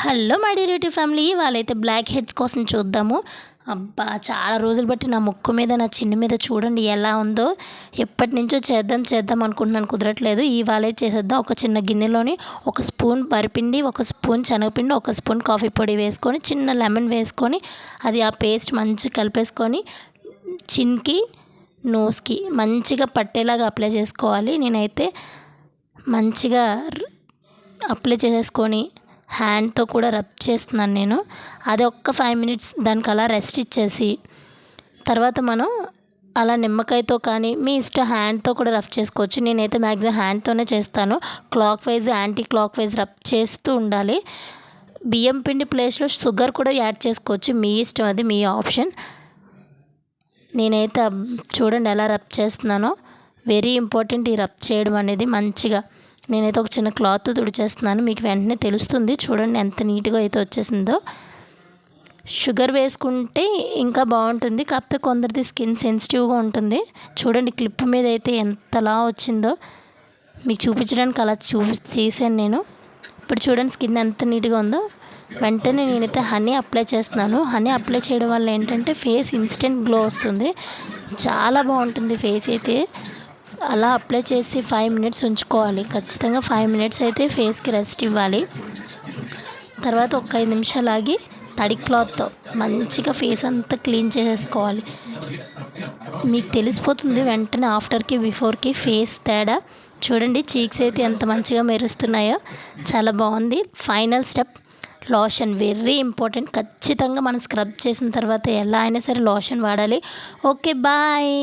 Hello my dear family. వాళ్ళైతే black heads కోసం చూద్దాము. అబ్బా చాలా రోజులు బట్టి నా ముక్కు మీద నా చిన్న మీద చూడండి ఎలా ఉందో. ఎప్పటి నుంచో చేద్దాం చేద్దాం అనుకుంటున్నాను కుదరట్లేదు. ఇవాళే చేసేద్దాం. ఒక చిన్న గిన్నెలోని ఒక స్పూన్ వరిపిండి ఒక స్పూన్ శనగపిండి ఒక స్పూన్ కాఫీ పొడి వేసుకొని చిన్న లెమన్ వేసుకొని అది ఆ పేస్ట్ మంచిగా కలిపేసుకొని చిన్కి నోస్కి మంచిగా పట్టేలాగా అప్లై చేసుకోవాలి. నేనైతే మంచిగా అప్లై చేసేసుకొని హ్యాండ్తో కూడా రబ్ చేస్తున్నాను నేను. అది ఒక్క ఫైవ్ మినిట్స్ దానికి అలా రెస్ట్ ఇచ్చేసి తర్వాత మనం అలా నిమ్మకాయతో కానీ మీ ఇష్టం హ్యాండ్తో కూడా రఫ్ చేసుకోవచ్చు. నేనైతే మ్యాక్సిమం హ్యాండ్తోనే చేస్తాను. Clockwise anti clock wise rough చేస్తూ ఉండాలి. బియ్యం పిండి ప్లేస్లో షుగర్ కూడా యాడ్ చేసుకోవచ్చు. మీ ఇష్టం అది మీ ఆప్షన్. నేనైతే చూడండి ఎలా రబ్ చేస్తున్నానో. వెరీ ఇంపార్టెంట్ ఈ రబ్ చేయడం అనేది మంచిగా. నేనైతే ఒక చిన్న క్లాత్ తుడిచేస్తున్నాను. మీకు వెంటనే తెలుస్తుంది. చూడండి ఎంత నీట్గా అయితే వచ్చేసిందో. షుగర్ వేసుకుంటే ఇంకా బాగుంటుంది. కాకపోతే కొందరిది స్కిన్ సెన్సిటివ్గా ఉంటుంది. చూడండి క్లిప్ మీద అయితే ఎంతలా వచ్చిందో. మీకు చూపించడానికి అలా చూపి తీసాను నేను. ఇప్పుడు చూడండి స్కిన్ ఎంత నీట్గా ఉందో. వెంటనే నేనైతే హనీ అప్లై చేస్తున్నాను. హనీ అప్లై చేయడం వల్ల ఏంటంటే ఫేస్ ఇన్స్టెంట్ గ్లో వస్తుంది. చాలా బాగుంటుంది ఫేస్ అయితే. అలా అప్లై చేసి ఫైవ్ మినిట్స్ ఉంచుకోవాలి. ఖచ్చితంగా ఫైవ్ మినిట్స్ అయితే ఫేస్కి రెస్ట్ ఇవ్వాలి. తర్వాత ఒక ఐదు నిమిషాలు ఆగి తడి క్లాత్తో మంచిగా ఫేస్ అంతా క్లీన్ చేసేసుకోవాలి. మీకు తెలిసిపోతుంది వెంటనే ఆఫ్టర్కి బిఫోర్కి ఫేస్ తేడా. చూడండి చీక్స్ అయితే ఎంత మంచిగా మెరుస్తున్నాయో. చాలా బాగుంది. Final step lotion very important ఖచ్చితంగా మనం స్క్రబ్ చేసిన తర్వాత ఎలా అయినా సరే లోషన్ వాడాలి. Okay bye